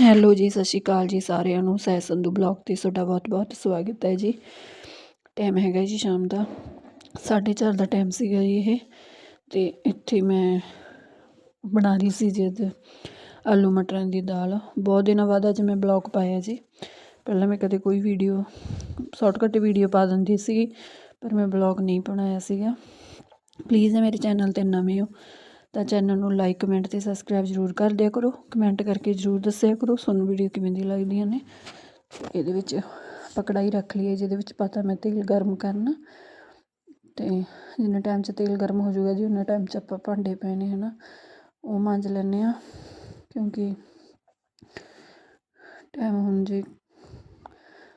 Hello ਜੀ, ਸਤਿ ਸ਼੍ਰੀ ਅਕਾਲ ਜੀ ਸਾਰਿਆਂ ਨੂੰ। ਸਹਿ ਸੰਧੂ ਬਲੌਗ ਤੇ ਤੁਹਾਡਾ ਬਹੁਤ-ਬਹੁਤ ਸਵਾਗਤ ਹੈ ਜੀ। ਟਾਈਮ ਹੈਗਾ ਜੀ ਸ਼ਾਮ ਦਾ 4:30 ਦਾ ਟਾਈਮ ਸੀਗਾ ਜੀ ਇਹ। ਤੇ ਇੱਥੇ ਮੈਂ ਬਣਾ ਰਹੀ ਸੀ ਜਦ ਆਲੂ ਮਟਰਾਂ ਦੀ ਦਾਲ। ਬਹੁਤ ਦਿਨਾਂ ਬਾਅਦ ਅੱਜ ਮੈਂ ਬਲੌਗ ਪਾਇਆ ਜੀ। ਪਹਿਲਾਂ ਮੈਂ ਕਦੇ ਕੋਈ ਵੀਡੀਓ ਸ਼ਾਰਟਕਟ ਵੀਡੀਓ ਪਾ ਦਿੰਦੀ ਸੀ, ਪਰ ਮੈਂ ਬਲੌਗ ਨਹੀਂ ਬਣਾਇਆ ਸੀਗਾ। ਪਲੀਜ਼ ਮੇਰੇ ਚੈਨਲ 'ਤੇ ਨਵੇਂ ਹੋ ਤਾਂ ਚੈਨਲ ਨੂੰ ਲਾਈਕ ਕਮੈਂਟ ਤੇ ਸਬਸਕ੍ਰਾਈਬ ਜ਼ਰੂਰ ਕਰ ਦਿਆ ਕਰੋ। ਕਮੈਂਟ ਕਰਕੇ ਜ਼ਰੂਰ ਦੱਸਿਆ ਕਰੋ, ਤੁਹਾਨੂੰ ਵੀਡੀਓ ਕਿਵੇਂ ਦੀ ਲੱਗਦੀਆਂ ਨੇ। ਇਹਦੇ ਵਿੱਚ ਆਪਾਂ ਕੜਾਹੀ ਰੱਖ ਲਈਏ, ਜਿਹਦੇ ਵਿੱਚ ਪਤਾ ਮੈਂ ਤੇਲ ਗਰਮ ਕਰਨਾ। ਤੇ ਜਿੰਨੇ ਟਾਈਮ 'ਚ ਤੇਲ ਗਰਮ ਹੋ ਜਾਊਗਾ ਜੀ, ਉਨੇ ਟਾਈਮ 'ਚ ਆਪਾਂ ਭਾਂਡੇ ਪਏ ਨੇ ਹਨਾ। ਉਹ ਮਾਂਜ ਲੈਂਦੇ ਆ ਕਿਉਂਕਿ ਟਾਈਮ ਹੁਣ ਜੀ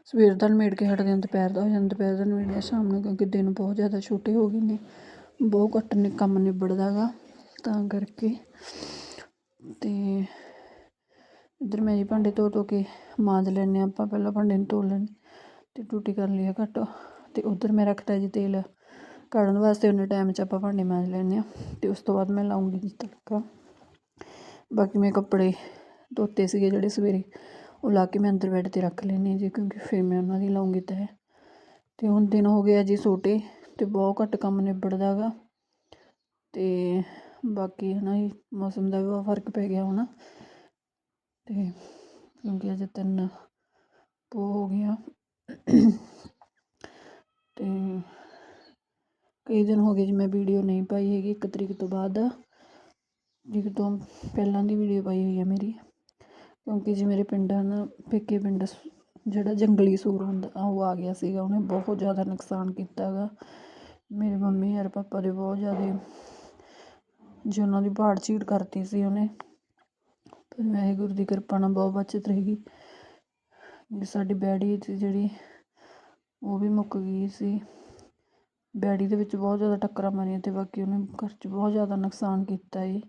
ਸਵੇਰ ਦਾ ਨਿਬੇੜ ਕੇ ਹਟਦੇ ਹਾਂ, ਦੁਪਹਿਰ ਦਾ ਹੋ ਜਾਂਦਾ, ਦੁਪਹਿਰ ਦਾ ਨਿਬੇੜਿਆ ਸ਼ਾਮ ਨੂੰ ਕਿਉਂਕਿ ਦਿਨ ਬਹੁਤ ਜ਼ਿਆਦਾ ਛੋਟੇ ਹੋ ਗਏ ਨੇ। ਬਹੁਤ ਘੱਟ ਨੇ, ਕੰਮ ਨਿਬੜਦਾ ਗਾ। ਤਾਂ ਕਰਕੇ। ਤੇ ਇੱਧਰ ਮੈਂ ਜੀ ਭਾਂਡੇ ਧੋ ਧੋ ਕੇ ਮਾਂਜ ਲੈਂਦੇ ਹਾਂ। ਆਪਾਂ ਪਹਿਲਾਂ ਭਾਂਡੇ ਨੂੰ ਧੋ ਲੈਣੇ ਤੇ ਟੂਟੀ ਕਰ ਲਈ ਆ ਘੱਟ। ਤੇ ਉਧਰ ਮੈਂ ਰੱਖਦਾ ਜੀ ਤੇਲ ਕਾੜਨ ਵਾਸਤੇ, ਉਹਨੇ ਟਾਈਮ 'ਚ ਆਪਾਂ ਭਾਂਡੇ ਮਾਂਜ ਲੈਂਦੇ ਆ ਤੇ ਉਸ ਤੋਂ ਬਾਅਦ ਮੈਂ ਲਾਉਂਗੀ ਜੀ ਤੜਕਾ। ਬਾਕੀ ਮੈਂ ਕੱਪੜੇ ਧੋਤੇ ਸੀਗੇ ਜਿਹੜੇ ਸਵੇਰੇ, ਉਹ ਲਾ ਕੇ ਮੈਂ ਅੰਦਰ ਬੈੱਡ 'ਤੇ ਰੱਖ ਲੈਂਦੀ ਹਾਂ ਜੀ, ਕਿਉਂਕਿ ਫਿਰ ਮੈਂ ਉਹਨਾਂ ਦੀ ਲਾਉਂਗੀ ਤੈਅ ਤੇ ਹੁਣ ਦਿਨ ਹੋ ਗਿਆ ਜੀ ਛੋਟੇ ਤੇ ਬਹੁਤ ਘੱਟ ਕੰਮ ਨਿਬੜਦਾ ਗਾ। ਤੇ ਬਾਕੀ ਹੈ ਨਾ ਜੀ, ਮੌਸਮ ਦਾ ਵੀ ਬਹੁਤ ਫ਼ਰਕ ਪੈ ਗਿਆ ਹੁਣ। ਤੇ ਕਿਉਂਕਿ ਅਜੇ ਤਿੰਨ ਪੋ ਹੋ ਗਿਆ ਤੇ ਕਈ ਦਿਨ ਹੋ ਗਏ ਜੀ ਮੈਂ ਵੀਡੀਓ ਨਹੀਂ ਪਾਈ ਹੈਗੀ, ਇੱਕ ਤਰੀਕ ਤੋਂ ਬਾਅਦ। ਇੱਕ ਤੋਂ ਪਹਿਲਾਂ ਦੀ ਵੀਡੀਓ ਪਾਈ ਹੋਈ ਹੈ ਮੇਰੀ। ਕਿਉਂਕਿ ਜੀ ਮੇਰੇ ਪਿੰਡ ਹਨ ਪੇਕੇ ਪਿੰਡ ਜਿਹੜਾ ਜੰਗਲੀ ਸੂਰ ਹੁੰਦਾ, ਉਹ ਆ ਗਿਆ ਸੀਗਾ। ਉਹਨੇ ਬਹੁਤ ਜ਼ਿਆਦਾ ਨੁਕਸਾਨ ਕੀਤਾ ਗਾ ਮੇਰੇ ਮੰਮੀ ਔਰ ਪਾਪਾ ਦੇ ਬਹੁਤ ਜ਼ਿਆਦਾ ਜੀ ਉਹਨਾਂ ਦੀ ਬਾੜ ਝੀੜ ਕਰਤੀ ਸੀ ਉਹਨੇ ਪਰ ਵਾਹਿਗੁਰੂ ਦੀ ਕਿਰਪਾ ਨਾਲ ਬਹੁਤ ਬਚਤ ਰਹੀ। ਸਾਡੀ ਬੈੜੀ ਸੀ ਜਿਹੜੀ ਉਹ ਵੀ ਮੁੱਕ ਗਈ ਸੀ। ਬੈੜੀ ਦੇ ਵਿੱਚ ਬਹੁਤ ਜ਼ਿਆਦਾ ਟੱਕਰਾਂ ਮਾਰੀਆਂ ਤੇ ਬਾਕੀ ਉਹਨੇ ਘਰ 'ਚ ਬਹੁਤ ਜ਼ਿਆਦਾ ਨੁਕਸਾਨ ਕੀਤਾ ਏ।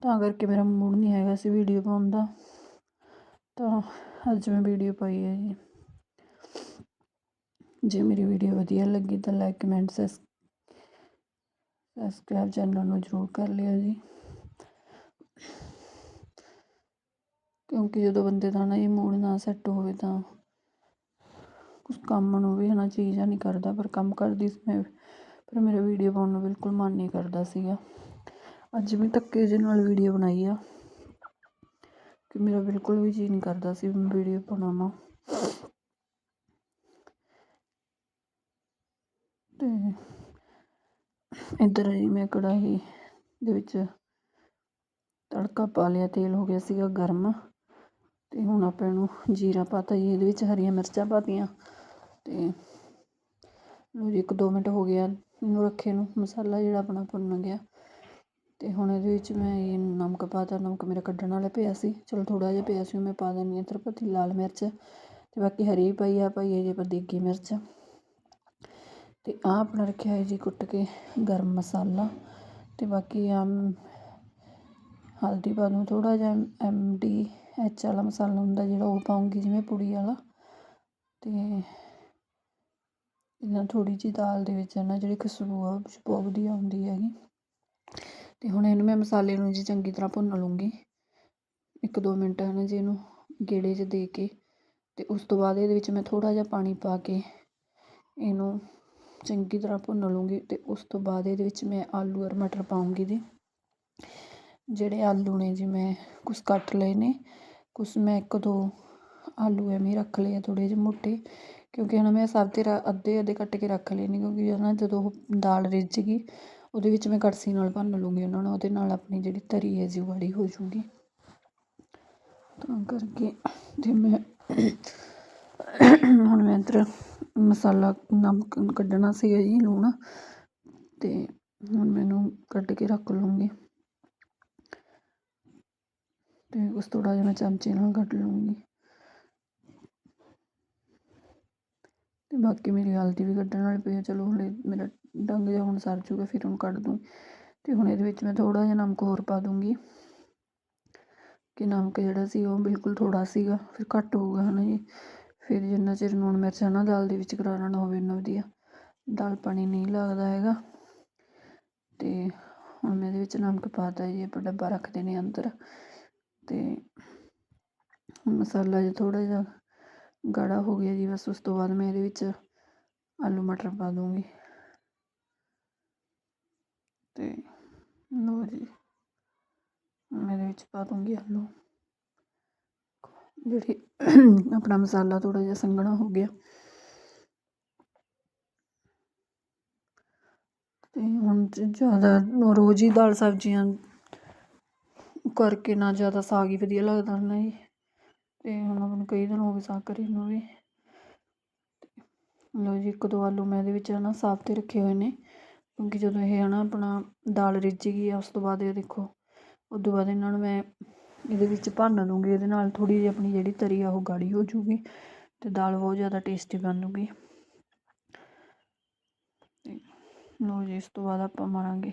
ਤਾਂ ਕਰਕੇ ਮੇਰਾ ਮੂਡ ਨਹੀਂ ਹੈਗਾ ਸੀ ਵੀਡੀਓ ਪਾਉਣ ਦਾ। ਤਾਂ ਅੱਜ ਮੈਂ ਵੀਡੀਓ ਪਾਈ ਹੈ ਜੀ। ਜੇ ਮੇਰੀ ਵੀਡੀਓ ਵਧੀਆ ਲੱਗੀ ਤਾਂ ਲਾਈਕ ਕਮੈਂਟ ਸਬਸਕ੍ਰਾਈਬ ਚੈਨਲ ਨੂੰ ਜ਼ਰੂਰ ਕਰ ਲਿਓ ਜੀ। ਕਿਉਂਕਿ ਜਦੋਂ ਬੰਦੇ ਦਾ ਨਾ ਇਹ ਮੂਡ ਨਾ ਸੈੱਟ ਹੋਵੇ ਤਾਂ ਕੁਝ ਕੰਮ ਨੂੰ ਵੀ ਹਨਾ ਚੀਜ਼ ਨਹੀਂ ਕਰਦਾ, ਪਰ ਕੰਮ ਕਰਦੀ ਸੀ ਮੈਂ, ਪਰ ਮੇਰਾ ਵੀਡੀਓ ਪਾਉਣ ਨੂੰ ਬਿਲਕੁਲ ਮਨ ਨਹੀਂ ਕਰਦਾ ਸੀਗਾ। ਅੱਜ ਵੀ ਧੱਕੇ ਜਿਹੇ ਨਾਲ ਵੀਡੀਓ ਬਣਾਈ ਆ ਕਿ ਮੇਰਾ ਬਿਲਕੁਲ ਵੀ ਜੀ ਨਹੀਂ ਕਰਦਾ ਸੀ ਵੀਡੀਓ ਬਣਾਉਣਾ ਤੇ ਇੱਧਰ ਜੀ ਮੈਂ ਕੜਾਹੀ ਦੇ ਵਿੱਚ ਤੜਕਾ ਪਾ ਲਿਆ, ਤੇਲ ਹੋ ਗਿਆ ਸੀਗਾ ਗਰਮ ਤੇ ਹੁਣ ਆਪਾਂ ਇਹਨੂੰ ਜੀਰਾ ਪਾਤਾ ਜੀ, ਇਹਦੇ ਵਿੱਚ ਹਰੀਆਂ ਮਿਰਚਾਂ ਪਾਤੀਆਂ ਤੇ ਲੋ ਜੀ ਇੱਕ ਦੋ ਮਿੰਟ ਹੋ ਗਿਆ ਇਹਨੂੰ ਰੱਖੇ ਨੂੰ, ਮਸਾਲਾ ਜਿਹੜਾ ਆਪਣਾ ਭੁੰਨ ਗਿਆ ਤੇ ਹੁਣ ਇਹਦੇ ਵਿੱਚ ਮੈਂ ਇਹ ਨਮਕ ਪਾਤਾ ਨਮਕ ਮੇਰਾ ਕੱਢਣ ਵਾਲਾ ਪਿਆ ਸੀ, ਚਲੋ ਥੋੜਾ ਜਿਹਾ ਪਿਆ ਸੀ ਮੈਂ ਪਾ ਦਿੰਦੀ ਹਾਂ ਤਰਪਤੀ ਲਾਲ ਮਿਰਚ ਤੇ ਬਾਕੀ ਹਰੀ ਪਾਈ ਆ, ਪਾਈ ਹੈ ਜੀ ਆਪਾਂ ਦੇਗੀ ਮਿਰਚ। ਅਤੇ ਆਹ ਆਪਣਾ ਰੱਖਿਆ ਹੈ ਜੀ ਕੁੱਟ ਕੇ ਗਰਮ ਮਸਾਲਾ ਅਤੇ ਬਾਕੀ ਆਮ ਹਲਦੀ ਪਾ ਦੂੰ, ਥੋੜ੍ਹਾ ਜਿਹਾ ਐਮ ਡੀ ਐਚ ਵਾਲਾ ਮਸਾਲਾ ਹੁੰਦਾ ਜਿਹੜਾ ਉਹ ਪਾਉਂਗੀ ਜਿਵੇਂ ਪੁੜੀ ਵਾਲਾ ਅਤੇ ਇਹਨਾਂ ਥੋੜ੍ਹੀ ਜਿਹੀ ਦਾਲ ਦੇ ਵਿੱਚ ਨਾ ਜਿਹੜੀ ਖੁਸ਼ਬੂ ਆ ਬਹੁਤ ਵਧੀਆ ਆਉਂਦੀ ਹੈਗੀ। ਅਤੇ ਹੁਣ ਇਹਨੂੰ ਮੈਂ ਮਸਾਲੇ ਨੂੰ ਜੀ ਚੰਗੀ ਤਰ੍ਹਾਂ ਭੁੰਨ ਲੂੰਗੀ ਇੱਕ ਦੋ ਮਿੰਟ ਹੈ ਨਾ ਜੀ ਇਹਨੂੰ ਗੇੜੇ 'ਚ ਦੇ ਕੇ ਅਤੇ ਉਸ ਤੋਂ ਬਾਅਦ ਇਹਦੇ ਵਿੱਚ ਮੈਂ ਥੋੜ੍ਹਾ ਜਿਹਾ ਪਾਣੀ ਪਾ ਕੇ ਇਹਨੂੰ ਚੰਗੀ ਤਰ੍ਹਾਂ ਭੁੰਨ ਲੂੰਗੀ ਅਤੇ ਉਸ ਤੋਂ ਬਾਅਦ ਇਹਦੇ ਵਿੱਚ ਮੈਂ ਆਲੂ ਔਰ ਮਟਰ ਪਾਊਂਗੀ ਜੀ। ਜਿਹੜੇ ਆਲੂ ਨੇ ਜੀ ਮੈਂ ਕੁਛ ਕੱਟ ਲਏ ਨੇ, ਕੁਛ ਮੈਂ ਇੱਕ ਦੋ ਆਲੂ ਐਵੇਂ ਰੱਖ ਲਏ ਆ ਥੋੜ੍ਹੇ ਜਿਹੇ ਮੋਟੇ, ਕਿਉਂਕਿ ਹੁਣ ਮੈਂ ਸਭ ਤੇ ਅੱਧੇ ਅੱਧੇ ਕੱਟ ਕੇ ਰੱਖ ਲਏ ਨੇ, ਕਿਉਂਕਿ ਨਾ ਜਦੋਂ ਉਹ ਦਾਲ ਰਿੱਝ ਗਈ, ਉਹਦੇ ਵਿੱਚ ਮੈਂ ਕੜਛੀ ਨਾਲ ਭੰਨ ਲੂੰਗੀ ਉਹਨਾਂ ਨੂੰ, ਉਹਦੇ ਨਾਲ ਆਪਣੀ ਜਿਹੜੀ ਤਰੀ ਹੈ ਜੀ ਗਾੜੀ ਹੋ ਜੂਗੀ। ਤਾਂ ਕਰਕੇ ਤੇ ਮੈਂ ਹੁਣ ਮੈਂ ਇੱਧਰ ਮਸਾਲਾ ਨਮਕ ਕੱਢਣਾ ਸੀਗਾ ਜੀ, ਲੂਣ ਤੇ ਹੁਣ ਮੈਨੂੰ ਕੱਢ ਕੇ ਰੱਖ ਲੂੰਗੀ। ਤੇ ਉਸ ਥੋੜ੍ਹਾ ਜਿਹਾ ਮੈਂ ਚਮਚੇ ਨਾਲ ਕੱਢ ਲੂੰਗੀ। ਤੇ ਬਾਕੀ ਮੇਰੀ ਹਲਦੀ ਵੀ ਕੱਢਣ ਵਾਲੀ ਪਈ ਆ, ਚਲੋ ਹਲੇ ਮੇਰਾ ਡੰਗ ਜਿਹਾ ਹੁਣ ਸਰ ਜੂਗਾ, ਫਿਰ ਉਹਨੂੰ ਕੱਢ ਦੂੰ ਤੇ ਹੁਣ ਇਹਦੇ ਵਿੱਚ ਮੈਂ ਥੋੜ੍ਹਾ ਜਿਹਾ ਨਮਕ ਹੋਰ ਪਾ ਦੂੰਗੀ। ਕਿ ਨਮਕ ਜਿਹੜਾ ਸੀ ਉਹ ਬਿਲਕੁਲ ਥੋੜ੍ਹਾ ਸੀਗਾ, ਫਿਰ ਘੱਟ ਹੋਊਗਾ ਹਨਾ ਜੀ। ਫਿਰ ਜਿੰਨਾ ਚਿਰ ਲੂਣ ਮਿਰਚ ਨਾ, ਦਾਲ ਦੇ ਵਿੱਚ ਕਰਾਰਾ ਨਾ ਹੋਵੇ ਇੰਨਾ ਵਧੀਆ। ਦਾਲ ਪਾਣੀ ਨਹੀਂ ਲੱਗਦਾ ਹੈਗਾ। ਤੇ ਹੁਣ ਮੈਂ ਇਹਦੇ ਵਿੱਚ ਨਮਕ ਪਾਤਾ ਜੀ ਆਪਾਂ ਡੱਬਾ ਰੱਖਦੇ ਨੇ ਅੰਦਰ। ਤੇ ਮਸਾਲਾ ਜਿਹਾ ਥੋੜਾ ਜਿਹਾ ਗਾੜਾ ਹੋ ਗਿਆ ਜੀ, ਬਸ ਉਸ ਤੋਂ ਬਾਅਦ ਮੈਂ ਇਹਦੇ ਵਿੱਚ ਆਲੂ ਮਟਰ ਪਾ ਦੂੰਗੀ। ਤੇ ਲਓ ਜੀ, ਮੈਂ ਇਹਦੇ ਵਿੱਚ ਪਾ ਦੂੰਗੀ ਆਲੂ। ਜਿਹੜੀ ਆਪਣਾ ਮਸਾਲਾ ਥੋੜਾ ਜਿਹਾ ਸੰਘਣਾ ਹੋ ਗਿਆ। ਤੇ ਹੁਣ ਜ਼ਿਆਦਾ ਰੋਜ਼ ਹੀ ਦਾਲ ਸਬਜ਼ੀਆਂ ਕਰਕੇ ਨਾ ਜ਼ਿਆਦਾ ਸਾਗ ਹੀ ਵਧੀਆ ਲੱਗਦਾ ਨਾ ਜੀ। ਤੇ ਹੁਣ ਆਪਾਂ ਨੂੰ ਕਈ ਦਿਨ ਹੋ ਗਏ ਸਾਗ ਕਰੀ ਨੂੰ ਵੀ। ਲਓ ਜੀ, ਇੱਕ ਦੋ ਆਲੂ ਮੈਂ ਇਹਦੇ ਵਿੱਚ ਨਾ ਸਾਫ਼ ਤੇ ਰੱਖੇ ਹੋਏ ਨੇ। ਕਿਉਂਕਿ ਜਦੋਂ ਇਹ ਹੈ ਨਾ ਆਪਣਾ ਦਾਲ ਰਿੱਝ ਗਈ ਆ, ਉਸ ਤੋਂ ਬਾਅਦ ਇਹ ਦੇਖੋ, ਉਸ ਤੋਂ ਬਾਅਦ ਇਹਨਾਂ ਨੂੰ ਮੈਂ ਇਹਦੇ ਵਿੱਚ ਭੰਨ ਦੂੰਗੀ ਇਹਦੇ ਨਾਲ ਥੋੜੀ ਜਿਹੀ ਆਪਣੀ ਜਿਹੜੀ ਤਰੀ ਆ ਉਹ ਗਾੜੀ ਹੋ ਜੂਗੀ ਤੇ ਦਾਲ ਬਹੁਤ ਜ਼ਿਆਦਾ ਟੇਸਟੀ ਬਣੂਗੀ ਤੇ ਲਓ ਜੀ, ਇਸ ਤੋਂ ਬਾਅਦ ਆਪਾਂ ਮਾਰਾਂਗੇ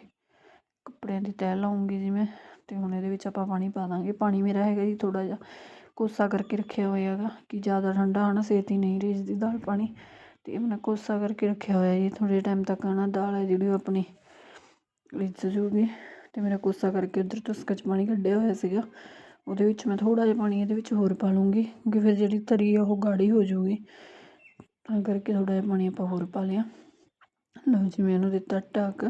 ਕੱਪੜਿਆਂ ਦੀ ਤਹਿ ਲਾਉਂਗੀ ਜਿਵੇਂ ਤੇ ਹੁਣ ਇਹਦੇ ਵਿੱਚ ਆਪਾਂ ਪਾਣੀ ਪਾ ਦਾਂਗੇ। ਪਾਣੀ ਮੇਰਾ ਹੈਗਾ ਜੀ ਥੋੜਾ ਜਿਹਾ ਕੋਸਾ ਕਰਕੇ ਰੱਖਿਆ ਹੋਇਆ ਹੈਗਾ ਕਿ ਜ਼ਿਆਦਾ ਠੰਡਾ ਹਨਾ ਛੇਤੀ ਨਹੀਂ ਰਿੱਝਦੀ ਦਾਲ ਪਾਣੀ। ਤੇ ਇਹ ਮੈਂ ਕੋਸਾ ਕਰਕੇ ਰੱਖਿਆ ਹੋਇਆ ਜੀ ਥੋੜੇ ਟਾਈਮ ਤੱਕ ਨਾ ਦਾਲ ਹੈ ਜਿਹੜੀ ਉਹ ਆਪਣੀ ਰਿੱਝ ਜੂਗੀ। ਤੇ ਮੇਰਾ ਕੋਸਾ ਕਰਕੇ ਉਧਰ ਤੋਂ ਚ ਪਾਣੀ ਕੱਢਿਆ ਹੋਇਆ ਸੀਗਾ। ਉਹਦੇ ਵਿੱਚ ਮੈਂ ਥੋੜ੍ਹਾ ਜਿਹਾ ਪਾਣੀ ਇਹਦੇ ਵਿੱਚ ਹੋਰ ਪਾ ਲੂੰਗੀ ਕਿਉਂਕਿ ਫਿਰ ਜਿਹੜੀ ਤਰੀ ਆ ਉਹ ਗਾੜੀ ਹੋ ਜੂਗੀ ਤਾਂ ਕਰਕੇ ਥੋੜ੍ਹਾ ਜਿਹਾ ਪਾਣੀ ਆਪਾਂ ਹੋਰ ਪਾ ਲਿਆ। ਲਓ ਜੀ, ਮੈਂ ਇਹਨੂੰ ਦਿੱਤਾ ਢੱਕ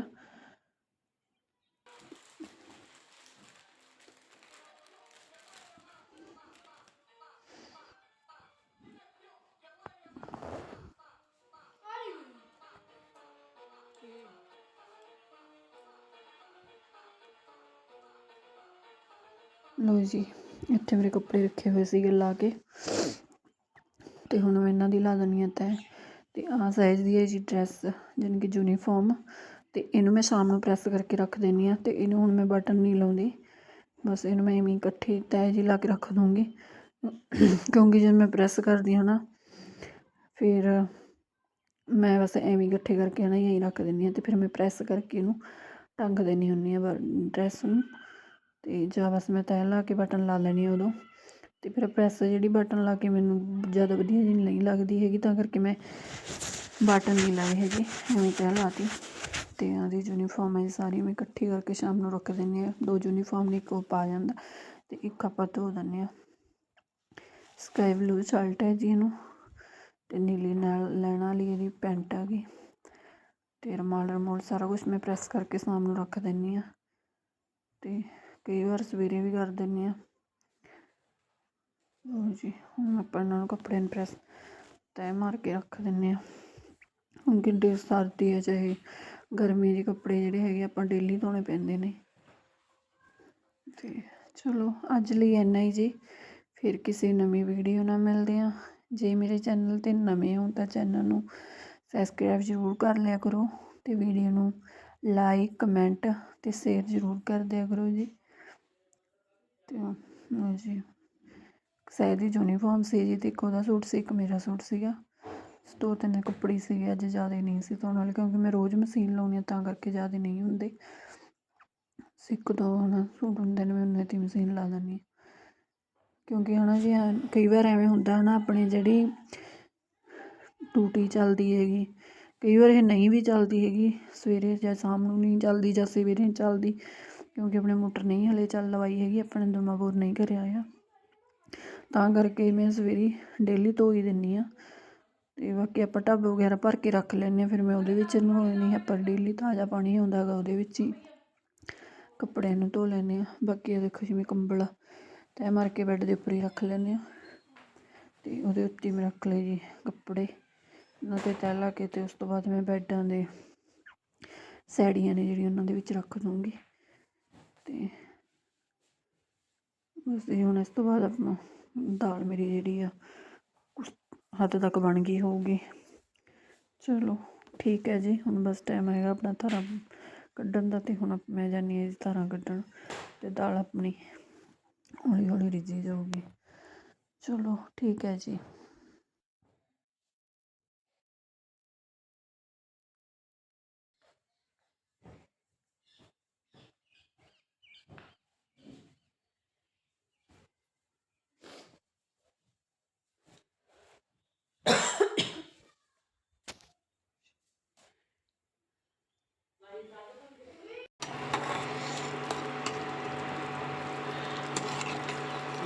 ਲਓ ਜੀ, ਇੱਥੇ ਮੇਰੇ ਕੱਪੜੇ ਰੱਖੇ ਹੋਏ ਸੀਗੇ ਲਾ ਕੇ। ਤੇ ਹੁਣ ਮੈਂ ਇਹਨਾਂ ਦੀ ਲਾ ਦੇਣੀ ਹੈ ਤੈਅ ਤੇ ਆਹ ਸਾਈਜ਼ ਦੀ ਹੈ ਜੀ ਡਰੈਸ ਜਾਣੀ ਕਿ ਯੂਨੀਫਾਰਮ ਤੇ ਇਹਨੂੰ ਮੈਂ ਸ਼ਾਮ ਨੂੰ ਪ੍ਰੈਸ ਕਰਕੇ ਰੱਖ ਦੇਣੀ ਆ ਤੇ ਇਹਨੂੰ ਹੁਣ ਮੈਂ ਬਟਨ ਨਹੀਂ ਲਾਉਂਦੀ। ਬਸ ਇਹਨੂੰ ਮੈਂ ਐਵੇਂ ਇਕੱਠੇ ਇਕੱਠੀ ਤੈਅ ਜੀ ਲਾ ਕੇ ਰੱਖ ਦੂੰਗੀ। ਕਿਉਂਕਿ ਜਦੋਂ ਮੈਂ ਪ੍ਰੈਸ ਕਰਦੀ ਹਾਂ ਨਾ, ਫਿਰ ਮੈਂ ਬਸ ਐਵੇਂ ਇਕੱਠੇ ਕਰਕੇ ਨਾ ਇਹੀ ਰੱਖ ਦਿੰਦੀ ਹਾਂ ਤੇ ਫਿਰ ਮੈਂ ਪ੍ਰੈਸ ਕਰਕੇ ਇਹਨੂੰ ਟੰਗ ਦੇਣੀ ਹੁੰਦੀ ਆ ਡਰੈਸ ਨੂੰ। ਤੇ ਜਾਂ ਬਸ ਮੈਂ ਤੈਅ ਲਾ ਕੇ ਬਟਨ ਲਾ ਲੈਣੀ ਆ ਉਦੋਂ। ਤੇ ਫਿਰ ਪ੍ਰੈਸ ਜਿਹੜੀ ਬਟਨ ਲਾ ਕੇ ਮੈਨੂੰ ਜ਼ਿਆਦਾ ਵਧੀਆ ਜਿਹੀ ਨਹੀਂ ਲੱਗਦੀ ਹੈਗੀ, ਤਾਂ ਕਰਕੇ ਮੈਂ ਬਟਨ ਨਹੀਂ ਲਾਏ ਹੈਗੇ, ਐਵੇਂ ਤੈਅ ਲਾਤੀ। ਤੇ ਉਹਦੀ ਯੂਨੀਫਾਰਮ ਹੈ ਸਾਰੀ, ਮੈਂ ਇਕੱਠੀ ਕਰਕੇ ਸ਼ਾਮ ਨੂੰ ਰੱਖ ਦਿੰਦੀ ਆ। ਦੋ ਯੂਨੀਫਾਰਮ ਨੇ, ਇੱਕ ਪਾ ਜਾਂਦਾ ਤੇ ਇੱਕ ਆਪਾਂ ਧੋ ਦਿੰਦੇ ਆ। ਸਕਾਈ ਬਲੂ ਸ਼ਰਟ ਹੈ ਜੀ ਇਹਨੂੰ, ਤੇ ਨੀਲੀ ਨਾਲ ਲੈਣਾ ਵਾਲੀ ਇਹਦੀ ਪੈਂਟ ਆ ਗਈ। ਤੇ ਰਮਾਲ ਰਮੋਲ ਸਾਰਾ ਕੁਝ ਮੈਂ ਪ੍ਰੈਸ ਕਰਕੇ ਸ਼ਾਮ ਨੂੰ ਰੱਖ ਦਿੰਦੀ ਆ। ਤੇ ਕਈ ਵਾਰ ਸਵੇਰੇ ਵੀ ਕਰ ਦਿੰਦੇ ਹਾਂ। ਲਓ ਜੀ, ਹੁਣ ਆਪਾਂ ਇਹਨਾਂ ਨੂੰ ਕੱਪੜੇ ਨੂੰ ਪ੍ਰੈਸ ਤੈਅ ਮਾਰ ਕੇ ਰੱਖ ਦਿੰਦੇ ਹਾਂ। ਹੁਣ ਕਿੱਡੇ ਸਰਦੀ ਹੈ ਚਾਹੇ ਗਰਮੀ ਦੇ ਕੱਪੜੇ ਜਿਹੜੇ ਹੈਗੇ ਆਪਾਂ ਡੇਲੀ ਧੋਣੇ ਪੈਂਦੇ ਨੇ। ਤੇ ਚਲੋ, ਅੱਜ ਲਈ ਇੰਨਾ ਹੀ ਜੀ। ਫਿਰ ਕਿਸੇ ਨਵੀਂ ਵੀਡੀਓ ਨਾਲ ਮਿਲਦੇ ਹਾਂ। ਜੇ ਮੇਰੇ ਚੈਨਲ ਤੇ ਨਵੇਂ ਹੋ ਤਾਂ ਚੈਨਲ ਨੂੰ ਸਬਸਕ੍ਰਾਈਬ ਜ਼ਰੂਰ ਕਰ ਲਿਆ ਕਰੋ ਤੇ ਵੀਡੀਓ ਨੂੰ ਲਾਈਕ ਕਮੈਂਟ ਤੇ ਸ਼ੇਅਰ ਜ਼ਰੂਰ ਕਰ ਦਿਆ ਕਰੋ ਜੀ। ਤੇ ਲਓ ਜੀ। ਸਹਿ ਦੀ ਯੂਨੀਫਾਰਮ ਸੀ ਜੀ ਤੇ ਇੱਕ ਉਹਦਾ ਸੂਟ ਸੀ, ਇੱਕ ਮੇਰਾ ਸੂਟ ਸੀਗਾ। ਦੋ ਤਿੰਨ ਕੱਪੜੇ ਸੀਗੇ, ਅੱਜ ਜ਼ਿਆਦਾ ਨਹੀਂ ਸੀ ਧੋਣ ਵਾਲੇ ਕਿਉਂਕਿ ਮੈਂ ਰੋਜ਼ ਮਸ਼ੀਨ ਲਾਉਣੀ ਆ ਤਾਂ ਕਰਕੇ ਜ਼ਿਆਦਾ ਨਹੀਂ ਹੁੰਦੇ। ਸਿੱਕ ਦੋ ਹਨਾ ਸੂਟ ਹੁੰਦੇ ਨੇ, ਮੈਂ ਉਹਨਾਂ ਦੀ ਮਸ਼ੀਨ ਲਾ ਦਿੰਦੀ ਹਾਂ। ਕਿਉਂਕਿ ਹਨਾ ਜੀ ਕਈ ਵਾਰ ਐਵੇਂ ਹੁੰਦਾ ਹਨਾ, ਆਪਣੀ ਜਿਹੜੀ ਟੂਟੀ ਚੱਲਦੀ ਹੈਗੀ, ਕਈ ਵਾਰ ਇਹ ਨਹੀਂ ਵੀ ਚੱਲਦੀ ਹੈਗੀ, ਸਵੇਰੇ ਜਾਂ ਸ਼ਾਮ ਨੂੰ ਨਹੀਂ ਚੱਲਦੀ ਜਾਂ ਸਵੇਰੇ ਚੱਲਦੀ। ਕਿਉਂਕਿ ਆਪਣੇ ਮੋਟਰ ਨਹੀਂ ਹਲੇ ਚੱਲ ਲਵਾਈ ਹੈਗੀ, ਆਪਣੇ ਦੁਮਾ ਬੋਰ ਨਹੀਂ ਕਰਿਆ ਆ। ਤਾਂ ਕਰਕੇ ਮੈਂ ਸਵੇਰੇ ਡੇਲੀ ਧੋ ਹੀ ਦਿੰਦੀ ਆ ਤੇ ਬਾਕੀ ਆਪਾਂ ਟੱਬ ਵਗੈਰਾ ਭਰ ਕੇ ਰੱਖ ਲੈਂਦੇ ਹਾਂ ਫਿਰ ਮੈਂ ਉਹਦੇ ਵਿੱਚ ਨਹਾਉਂਦੀ ਨਹੀਂ, ਆਪਾਂ ਡੇਲੀ ਤਾਜ਼ਾ ਪਾਣੀ ਆਉਂਦਾ ਹੈਗਾ ਉਹਦੇ ਵਿੱਚ ਹੀ ਕੱਪੜਿਆਂ ਨੂੰ ਧੋ ਲੈਂਦੇ ਹਾਂ ਬਾਕੀ ਇਹ ਦੇਖੋ ਜਿਵੇਂ ਕੰਬਲ ਤੈਅ ਮਾਰ ਕੇ ਬੈੱਡ ਦੇ ਉੱਪਰ ਹੀ ਰੱਖ ਲੈਂਦੇ ਹਾਂ ਤੇ ਉਹਦੇ ਉੱਤੇ ਮੈਂ ਰੱਖ ਲਏ ਜੀ ਕੱਪੜੇ। ਉਹਨਾਂ 'ਤੇ ਤੈਅ ਲਾ ਕੇ ਤੇ ਉਸ ਤੋਂ ਬਾਅਦ ਮੈਂ ਬੈੱਡਾਂ ਦੇ ਸੈੜੀਆਂ ਨੇ ਜਿਹੜੀਆਂ ਉਹਨਾਂ ਦੇ ਵਿੱਚ ਰੱਖ ਦੂੰਗੀ। ਤੇ ਬਸ ਇਹ ਹੁਣ ਇਸ ਤੋਂ ਬਾਅਦ ਆਪਣਾ ਦਾਲ ਮੇਰੀ ਜਿਹੜੀ ਆ, ਕੁਛ ਹੱਦ ਤੱਕ ਬਣ ਗਈ ਹੋਊਗੀ। ਚਲੋ, ਠੀਕ ਹੈ ਜੀ, ਹੁਣ ਬਸ ਟਾਈਮ ਹੈਗਾ ਆਪਣਾ ਧਾਰਾਂ ਕੱਢਣ ਦਾ ਤੇ ਹੁਣ ਮੈਂ ਜਾਨੀ ਹਾਂ ਜੀ ਧਾਰਾਂ ਕੱਢਣ ਤੇ ਦਾਲ ਆਪਣੀ ਹੌਲੀ ਹੌਲੀ ਰਿੱਝੀ ਜਾਊਗੀ। ਚਲੋ, ਠੀਕ ਹੈ ਜੀ।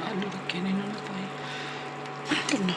ਆਲੂ ਰੱਖੇ ਨੇ ਇਹਨਾਂ ਪਾਏ ਕਿੰਨਾ